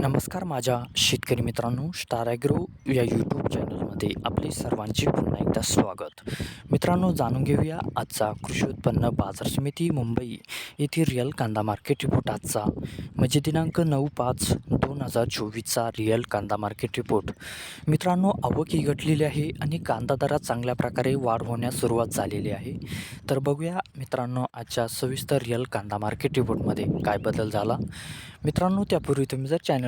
नमस्कार माझ्या शेतकरी मित्रांनो स्टार ॲग्रो या यूट्यूब चॅनलमध्ये आपले सर्वांचे पुन्हा एकदा स्वागत. मित्रांनो जाणून घेऊया आजचा कृषी उत्पन्न बाजार समिती मुंबई येथील रिअल कांदा मार्केट रिपोर्ट आजचा. म्हणजे दिनांक नऊ पाच दोन हजार चोवीसचा रिअल कांदा मार्केट रिपोर्ट मित्रांनो आवक ही घटलेली आहे आणि कांदा दरात चांगल्या प्रकारे वाढ होण्यास सुरुवात झालेली आहे. तर बघूया मित्रांनो आजच्या सविस्तर रिअल कांदा मार्केट रिपोर्टमध्ये काय बदल झाला. मित्रांनो त्यापूर्वी तुम्ही जर चॅनल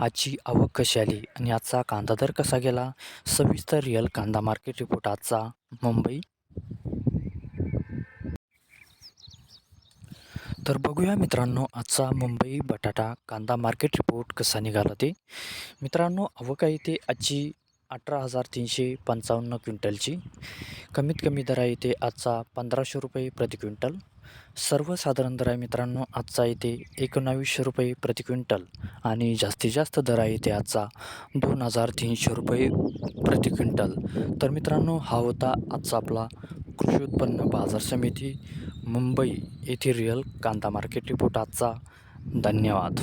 आजची आवक कशी आली आणि आजचा कांदा दर कसा गेला? सविस्तर रिअल कांदा मार्केट रिपोर्ट आजचा मुंबई. तर बघूया मित्रांनो आजचा मुंबई बटाटा कांदा मार्केट रिपोर्ट कसा निघाला ते. मित्रांनो आवक आहे ते आजची अठरा हजार तीनशे पंचावन्न क्विंटलची. कमीत कमी दर आहे ते आजचा पंधराशे रुपये प्रति क्विंटल. सर्वसाधारण दर आहे मित्रांनो आजचा येते एकोणावीसशे रुपये प्रति क्विंटल आणि जास्तीत जास्त दर आहे ते आजचा दोन हजार तीनशे रुपये प्रति क्विंटल. तर मित्रांनो हा होता आजचा आपला कृषी उत्पन्न बाजार समिती मुंबई येथे रिअल कांदा मार्केट रिपोर्ट आजचा. धन्यवाद.